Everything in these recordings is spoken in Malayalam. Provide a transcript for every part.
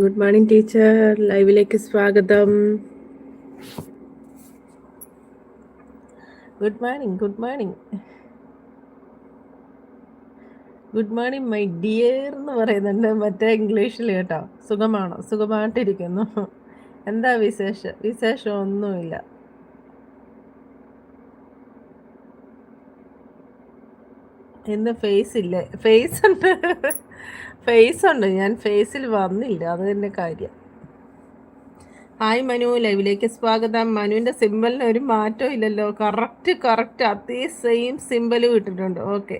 Good morning teacher. ലൈവിലേക്ക് സ്വാഗതം. Good morning good morning. Good morning my dear എന്ന് പറയുന്നുണ്ട് മറ്റേ ഇംഗ്ലീഷിൽ കേട്ടോ. സുഖമാണോ? സുഖമായിട്ടിരിക്കുന്നു. എന്താ വിശേഷം? വിശേഷം ഒന്നുമില്ല ഇന്ന് ഫേസ് ഇല്ലേ? ഫേസ് ഉണ്ട്. ഫേസ് ഉണ്ട്. ഞാൻ ഫേസിൽ വന്നില്ല. അത് തന്നെ കാര്യം. ഹായ് മനു. ലൈവിലേക്ക് സ്വാഗതം. മനുവിന്റെ സിമ്പിളിന് ഒരു മാറ്റവും ഇല്ലല്ലോ. കറക്റ്റ് കറക്റ്റ് അതേ സെയിം സിമ്പിൾ കിട്ടിട്ടുണ്ട് ഓക്കെ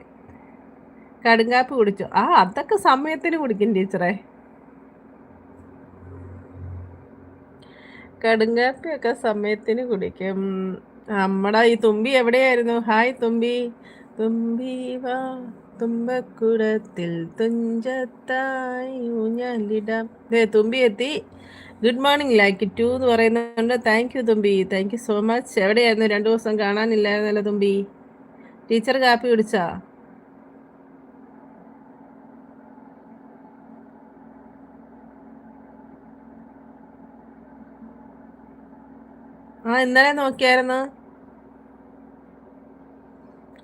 കടുങ്കാപ്പ് കുടിച്ചു. ആ അതൊക്കെ സമയത്തിന് കുടിക്കും ടീച്ചറേ. കടുങ്കാപ്പിയൊക്കെ സമയത്തിന് കുടിക്കും. നമ്മടെ ഈ തുമ്പി എവിടെയായിരുന്നു? ഹായ് തുമ്പി. തുമ്പി വാ. തുമ്പക്കുടത്തിൽ തുഞ്ചത്തായി ഊഞ്ഞാലിടാം. ദേ തുമ്പി എത്തി. ഗുഡ് മോർണിംഗ് ലൈക്ക് ടു എന്ന് പറയുന്നുണ്ട്. Thank you Thumbi. Thank you so much എവിടെയായിരുന്നു രണ്ടു ദിവസം കാണാനില്ലായിരുന്നല്ലോ തുമ്പി? ടീച്ചർ കാപ്പി കുടിച്ചാ? ആ ഇന്നലെ നോക്കിയായിരുന്നു.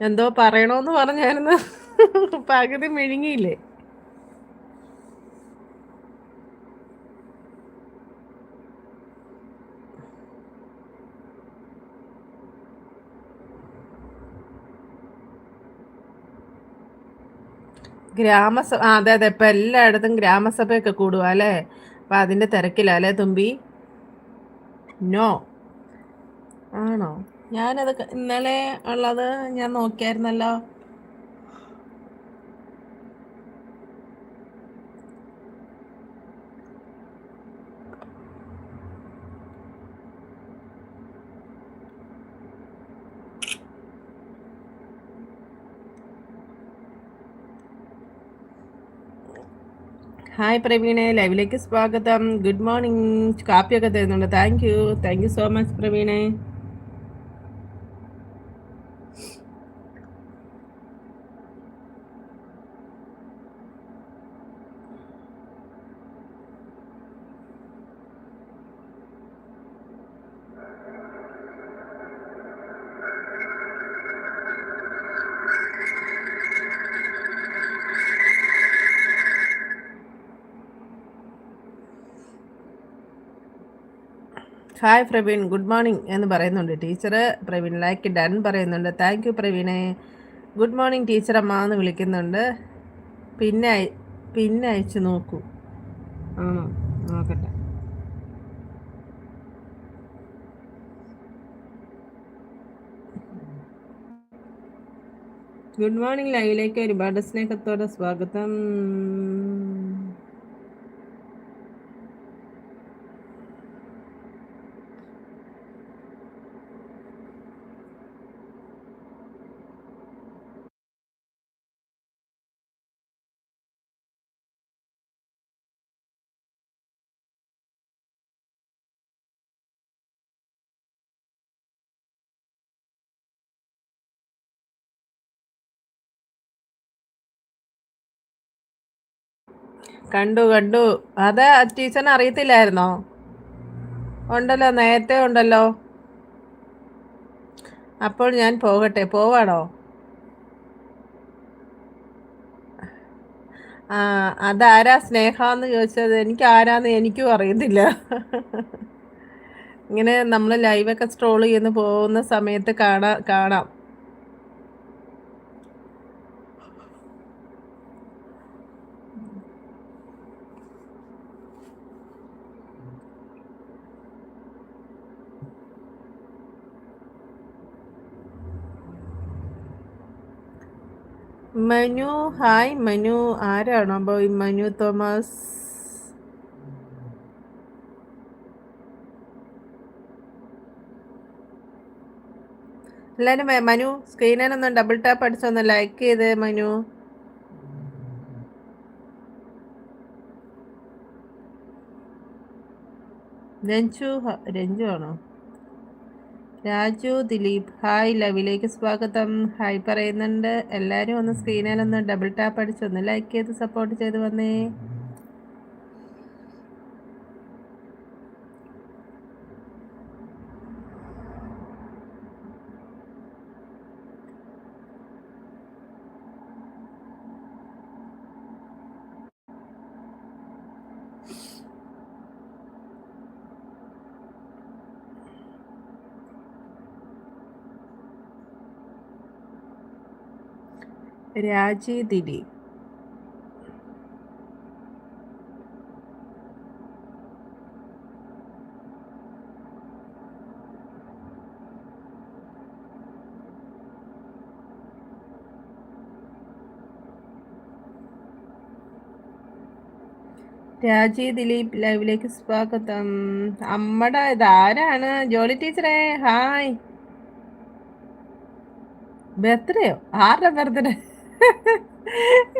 എന്തോ പറയണോന്ന് പറഞ്ഞായിരുന്നു. പകുതി മെഴുങ്ങിയില്ലേ? ഗ്രാമസഭ അതെ അതെ. ഇപ്പം എല്ലായിടത്തും ഗ്രാമസഭയൊക്കെ കൂടുക അല്ലേ? അപ്പം അതിന്റെ തിരക്കില്ല അല്ലേ തുമ്പി? നോ. ആണോ? ഞാനത് ഇന്നലെ ഉള്ളത് ഞാൻ നോക്കിയായിരുന്നല്ലോ. ഹായ് പ്രവീണെ ലൈവിലേക്ക് സ്വാഗതം. Good morning. കാപ്പിയൊക്കെ തരുന്നുണ്ട്. Thank you. Thank you so much പ്രവീണെ. Hi Praveen good morning എന്ന് പറയുന്നുണ്ട്. ടീച്ചർ പ്രവീൺ ലൈക്ക് ഡൺ പറയുന്നുണ്ട്. താങ്ക് യു പ്രവീണെ ഗുഡ് മോർണിംഗ് ടീച്ചർ അമ്മ എന്ന് വിളിക്കുന്നുണ്ട്. പിന്നെ പിന്നെ അയച്ചു നോക്കൂ. ആണോ നോക്കട്ടെ. ഗുഡ് മോർണിംഗ് ലൈവിലേക്ക് ഒരുപാട് സ്നേഹത്തോടെ സ്വാഗതം. കണ്ടു കണ്ടു. അത് ടീച്ചറിന് അറിയത്തില്ലായിരുന്നോ? ഉണ്ടല്ലോ നേരത്തെ ഉണ്ടല്ലോ. അപ്പോൾ ഞാൻ പോകട്ടെ. പോവാണോ ആ അതാരാ സ്നേഹ എന്ന് ചോദിച്ചത്? എനിക്ക് ആരാന്ന് എനിക്കും അറിയത്തില്ല. ഇങ്ങനെ നമ്മൾ ലൈവൊക്കെ സ്ട്രോൾ ചെയ്യുന്ന പോകുന്ന സമയത്ത് കാണാം കാണാം. മനു ഹായ് മനു ആരാണോ? അപ്പോൾ മനു തോമസ്. എല്ലാവരും മനു സ്ക്രീനിനൊന്ന് ഡബിൾ ടാപ്പ് അടിച്ചൊന്ന് ലൈക്ക് ചെയ്ത് മനു. രഞ്ജു രഞ്ജു ആണോ? രാജു ദിലീപ്. ഹായ് ലവിലേക്ക് സ്വാഗതം. ഹായ് പറയുന്നുണ്ട്. എല്ലാവരും ഒന്ന് സ്ക്രീനിൽ ഒന്ന് ഡബിൾ ടാപ്പ് അടിച്ച് ഒന്ന് ലൈക്ക് ചെയ്ത് സപ്പോർട്ട് ചെയ്ത് വന്നേ. you രാജി ദിലീപ് രാജി ദിലീപ് ലൈവിലേക്ക് സ്വാഗതം. അമ്മടെ ഇതാരാണ്? ജോളി ടീച്ചറെ ഹായ്. ബർത്ത്ഡേയോ? ആരുടെ ബർത്ത്ഡേ?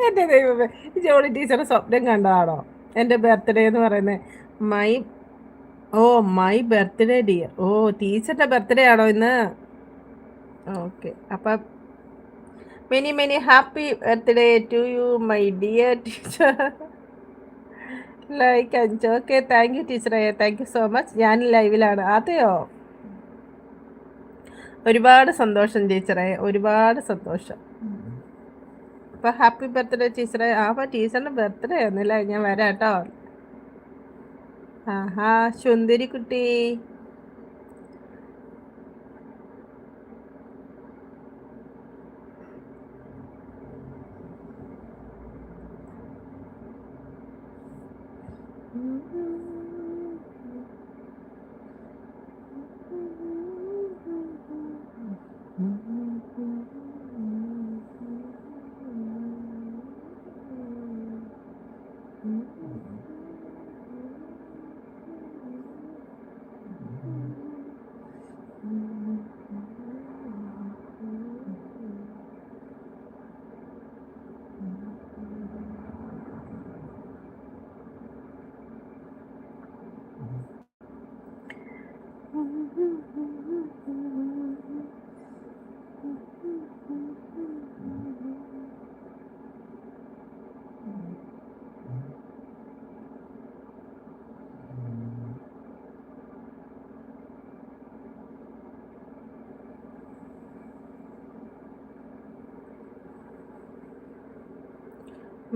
എന്റെ ദൈവമേ ജോളി ടീച്ചറുടെ സ്വപ്നം കണ്ടതാണോ? എന്റെ ബർത്ത്ഡേ എന്ന് പറയുന്നത് my oh my birthday dear oh ടീച്ചറുടെ ബർത്ത്ഡേ ആണോ ഇന്ന്? ഓക്കെ അപ്പം many many happy birthday to you my dear teacher like അഞ്ച് ഓക്കെ താങ്ക് യു ടീച്ചറെ. താങ്ക് യു സോ മച്ച് ഞാൻ ലൈവിലാണ് അതെയോ? ഒരുപാട് സന്തോഷം ടീച്ചറെ. ഒരുപാട് സന്തോഷം. അപ്പോൾ ഹാപ്പി ബർത്ത്ഡേ ടീച്ചറെ. ആ അപ്പോൾ ടീച്ചറിന്റെ ബർത്ത്ഡേ ആയിരുന്നില്ല? ഞാൻ വരാം കേട്ടോ ആഹാ സുന്ദരി കുട്ടി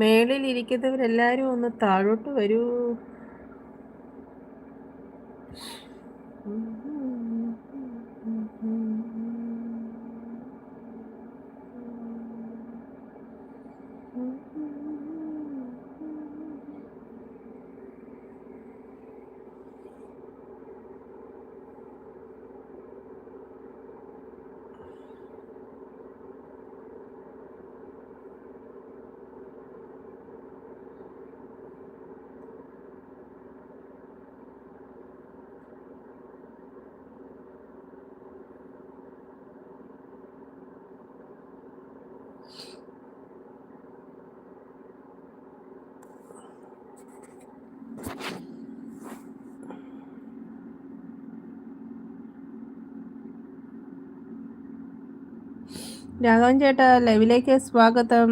മേളിൽ ഇരിക്കുന്നവരെല്ലാരും ഒന്ന് താഴോട്ട് വരൂ. രാഘവൻ ചേട്ടാ ലൈവിലേക്ക് സ്വാഗതം.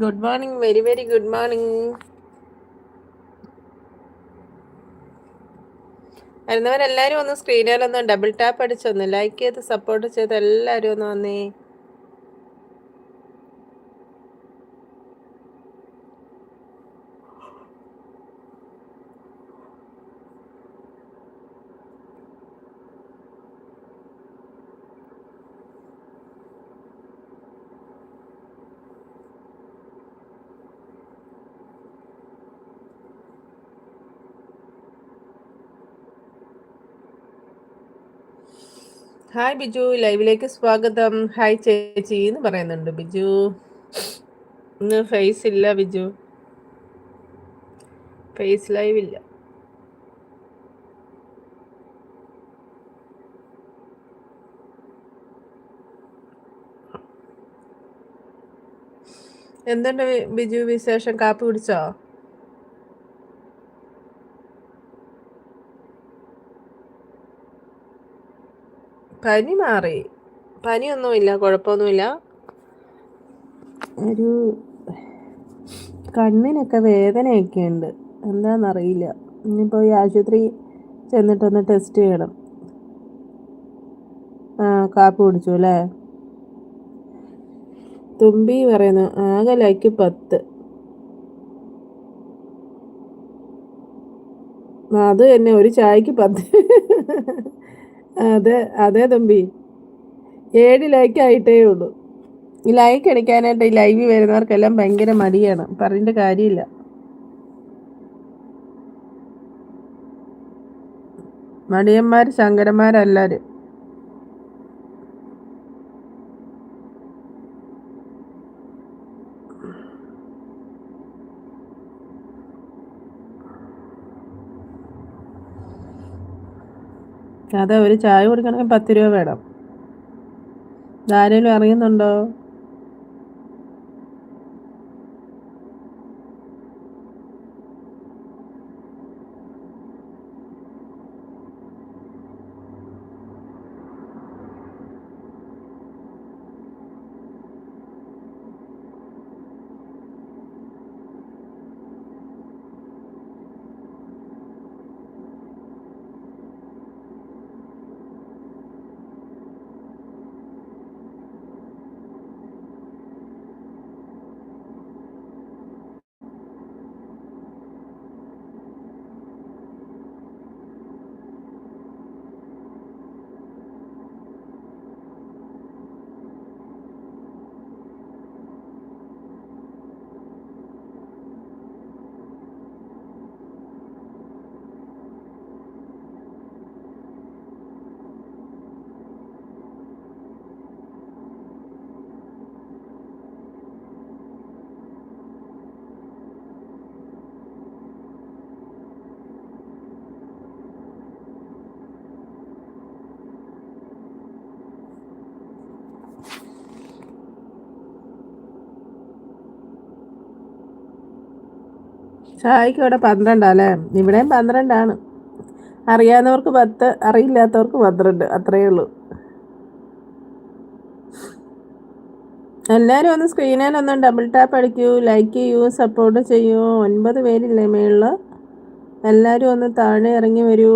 Good morning very very good morning വരുന്നവരെല്ലാവരും ഒന്ന് സ്ക്രീനിലൊന്ന് ഡബിൾ ടാപ്പ് അടിച്ചൊന്ന് ലൈക്ക് ചെയ്ത് സപ്പോർട്ട് ചെയ്ത് എല്ലാവരും ഒന്ന് വന്നേ. ഹായ് ബിജു ലൈവിലേക്ക് സ്വാഗതം. ഹായ് ചേച്ചി എന്ന് പറയുന്നുണ്ട്. ബിജു ഇന്ന് ഫേസ് ഇല്ല ബിജു ഫേസ് ലൈവ് ഇല്ല. എന്തുണ്ട് ബിജു വിശേഷം? കാപ്പി കുടിച്ചോ? പനി മാറി. പനിയൊന്നുമില്ല കുഴപ്പമൊന്നുമില്ല. ഒരു കണ്ണിനൊക്കെ വേദനയൊക്കെ ഉണ്ട് എന്താണെന്നറിയില്ല ഇനിയിപ്പോൾ ഈ ആശുപത്രി ചെന്നിട്ടൊന്ന് ടെസ്റ്റ് ചെയ്യണം. ആ കാപ്പി കുടിച്ചു അല്ലേ? തുമ്പി പറയുന്നു ആകെ ലൈക്ക് പത്ത്. അത് തന്നെ ഒരു ചായക്ക് പത്ത്. അതെ അതെ തമ്പി. ഏഴ് ലൈക്ക് ആയിട്ടേ ഉള്ളൂ. ഈ ലൈക്ക് അടിക്കാനായിട്ട് ഈ ലൈവിൽ വരുന്നവർക്കെല്ലാം ഭയങ്കര മടിയാണ്. പറഞ്ഞിട്ട് കാര്യമില്ല. മടിയന്മാർ ശങ്കരന്മാരെല്ലാവരും അതെ ഒരു ചായ കുടിക്കണമെങ്കിൽ പത്ത് രൂപ വേണം. ആരെങ്കിലും അറിയുന്നുണ്ടോ? ചായക്ക് ഇവിടെ പന്ത്രണ്ടല്ലേ ഇവിടെയും പന്ത്രണ്ടാണ് അറിയാവുന്നവർക്ക് പത്ത് അറിയില്ലാത്തവർക്ക് പന്ത്രണ്ട്. അത്രയേ ഉള്ളൂ. എല്ലാവരും ഒന്ന് സ്ക്രീനിൽ ഒന്ന് ഡബിൾ ടാപ്പ് അടിക്കൂ ലൈക്ക് ചെയ്യൂ സപ്പോർട്ട് ചെയ്യൂ. ഒൻപത് പേരില്ലേ മേളിൽ എല്ലാവരും ഒന്ന് താഴെ ഇറങ്ങി വരൂ.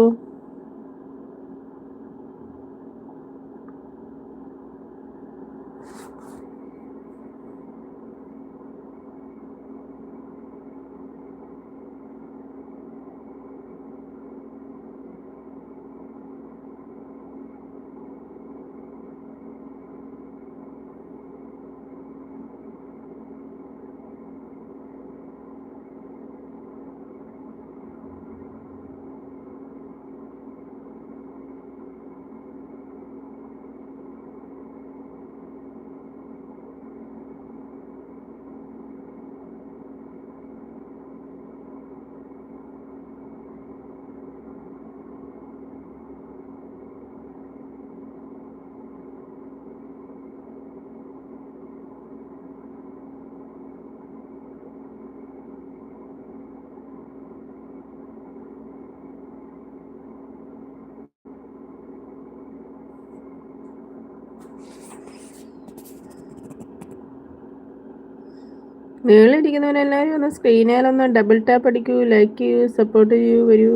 നീളിരിക്കുന്നവരെല്ലാവരും ഒന്ന് സ്ക്രീനിലൊന്ന് ഡബിൾ ടാപ്പ് അടിക്കൂ ലൈക്ക് ചെയ്യൂ സപ്പോർട്ട് ചെയ്യൂ വരൂ.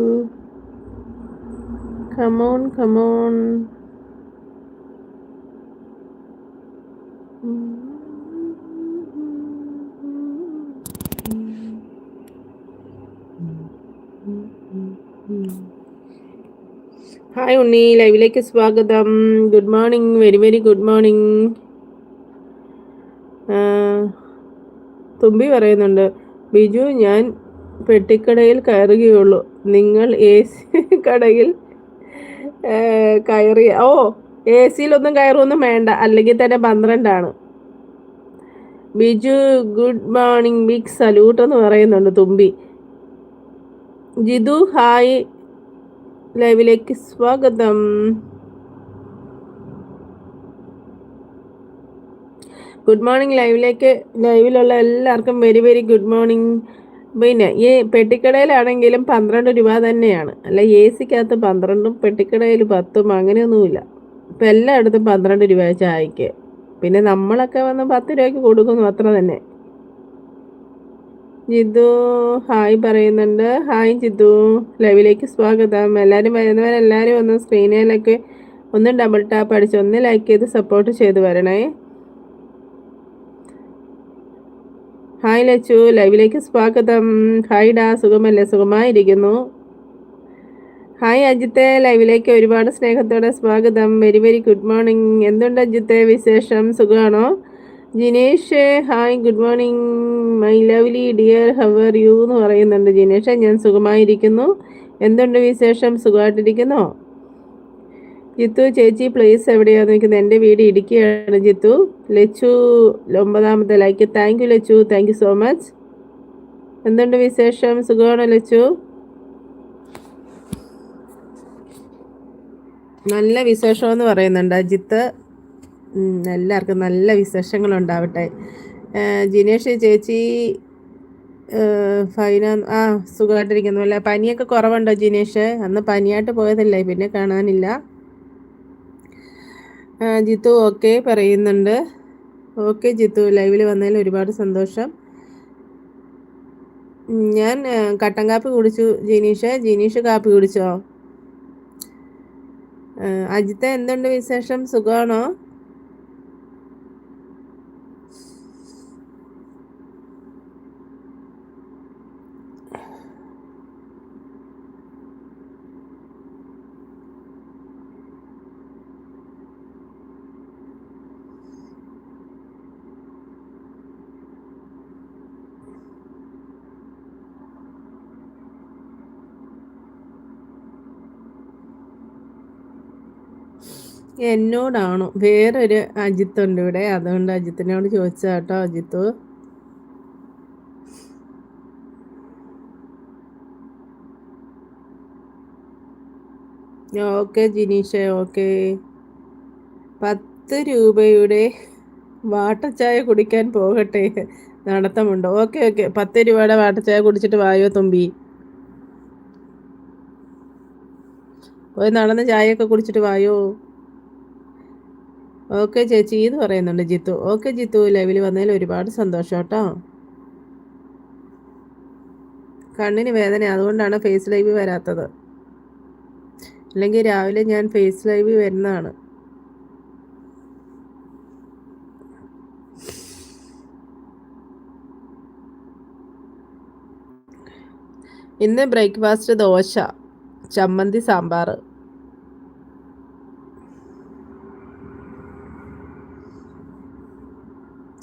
Come on come on hi Unni. ലൈവിലേക്ക് സ്വാഗതം. Good morning very very good morning Thumbi പറയുന്നുണ്ട് ബിജു ഞാൻ പെട്ടിക്കടയിൽ കയറുകയുള്ളൂ. നിങ്ങൾ എ സി കടയിൽ കയറി ഓ എ സിയിലൊന്നും കയറുമൊന്നും വേണ്ട അല്ലെങ്കിൽ തന്നെ പന്ത്രണ്ടാണ്. Biju good morning big salute എന്ന് പറയുന്നുണ്ട് തുമ്പി. ജിതു ഹായ് ലൈവിലേക്ക് സ്വാഗതം. ഗുഡ് മോർണിംഗ് ലൈവിലേക്ക് ലൈവിലുള്ള എല്ലാവർക്കും വെരി വെരി ഗുഡ് മോർണിംഗ് പിന്നെ ഈ പെട്ടിക്കടയിലാണെങ്കിലും പന്ത്രണ്ട് രൂപ തന്നെയാണ്. അല്ല എ സിക്കകത്ത് പന്ത്രണ്ടും പെട്ടിക്കടയിൽ പത്തും അങ്ങനെയൊന്നുമില്ല. ഇപ്പം എല്ലായിടത്തും പന്ത്രണ്ട് രൂപ ചായക്ക്. പിന്നെ നമ്മളൊക്കെ വന്ന് പത്ത് രൂപയ്ക്ക് കൊടുക്കുന്നു അത്ര തന്നെ. ജിതു ഹായ് പറയുന്നുണ്ട്. ഹായ് ജിതു. ലൈവിലേക്ക് സ്വാഗതം. എല്ലാവരും വരുന്നവരെല്ലാവരും ഒന്ന് സ്ക്രീനിലൊക്കെ ഒന്ന് ഡബിൾ ടാപ്പ് അടിച്ച് ഒന്ന് ലൈക്ക് ചെയ്ത് സപ്പോർട്ട് ചെയ്ത് വരണേ. ഹായ് ലച്ചു ലൈവിലേക്ക് സ്വാഗതം. ഹായ് ഡാ സുഖമല്ലേ? സുഖമായിരിക്കുന്നു. ഹായ് അജിത്തെ ലൈവിലേക്ക് ഒരുപാട് സ്നേഹത്തോടെ സ്വാഗതം. Very very good morning. എന്തുണ്ട് അജിത്തെ വിശേഷം? സുഖമാണോ? Jinesh hi good morning. My lovely dear how are you എന്ന് പറയുന്നുണ്ട് ജിനേഷ്. ഞാൻ സുഖമായിരിക്കുന്നു. എന്തുണ്ട് വിശേഷം? സുഖമായിട്ടിരിക്കുന്നോ? ജിത്തു ചേച്ചി പ്ലേസ് എവിടെയാണെന്ന് നിൽക്കുന്നത് എന്റെ വീട് ഇടുക്കിയാണ് ജിത്തു. ലച്ചു ഒമ്പതാമത്തെ like thank you Lachu. Thank you so much എന്തുണ്ട് വിശേഷം? സുഖമാണോ ലച്ചു? നല്ല വിശേഷം എന്ന് പറയുന്നുണ്ട് അജിത്ത് എല്ലാവർക്കും നല്ല വിശേഷങ്ങളുണ്ടാവട്ടെ. ജിനേഷ് ചേച്ചി ഫൈന ആ സുഖമായിട്ടിരിക്കുന്നു. അല്ല പനിയൊക്കെ കുറവുണ്ടോ ജിനേഷ്? അന്ന് പനിയായിട്ട് പോയതല്ലേ പിന്നെ കാണാനില്ല. ജിത്തു ഓക്കെ പറയുന്നുണ്ട്. ഓക്കെ ജിത്തു ലൈവിൽ വന്നതിൽ ഒരുപാട് സന്തോഷം. ഞാൻ കട്ടൻ കാപ്പി കുടിച്ചു ജിനീഷ്. ജിനീഷ് കാപ്പി കുടിച്ചോ? അജിത്ത എന്തുണ്ട് വിശേഷം? സുഖമാണോ? എന്നോടാണോ? വേറൊരു അജിത്തുണ്ട് ഇവിടെ അതുകൊണ്ട് അജിത്തിനോട് ചോദിച്ചാ കേട്ടോ അജിത്ത്. Okay Jineesha okay. പത്ത് രൂപയുടെ വാട്ടച്ചായ കുടിക്കാൻ പോകട്ടെ. നടത്തമുണ്ടോ? Okay okay. പത്ത് രൂപയുടെ വാട്ടച്ചായ കുടിച്ചിട്ട് വായോ തുമ്പി. പോയി നടന്ന് ചായയൊക്കെ കുടിച്ചിട്ട് വായോ? ഓക്കെ ചേച്ചി. എന്ന് പറയുന്നുണ്ട് ജിത്തു. ഓക്കെ ജിത്തു. ലൈവിൽ വന്നതിൽ ഒരുപാട് സന്തോഷം കേട്ടോ. കണ്ണിന് വേദന. അതുകൊണ്ടാണ് ഫേസ് ലൈവ് വരാത്തത്. അല്ലെങ്കിൽ രാവിലെ ഞാൻ ഫേസ് ലൈവ് വരുന്നതാണ്. ഇന്ന് ബ്രേക്ക്ഫാസ്റ്റ് ദോശ. ചമ്മന്തി സാമ്പാർ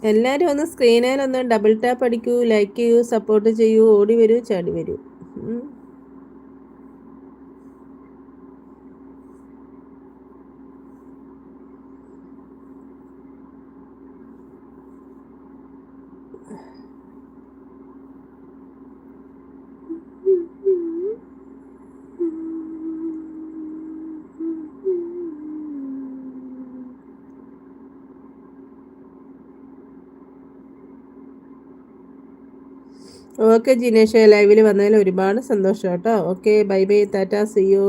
എല്ലാവരും ഒന്ന് സ്ക്രീനിൽ ഒന്ന് ഡബിൾ ടാപ്പ് അടിക്കൂ ലൈക്ക് ചെയ്യൂ സപ്പോർട്ട് ചെയ്യൂ ഓടി വരൂ ചാടി വരൂ. ഓക്കെ ജിനേഷ് ലൈവിൽ വന്നതിൽ ഒരുപാട് സന്തോഷം കേട്ടോ. Okay bye bye tata see you.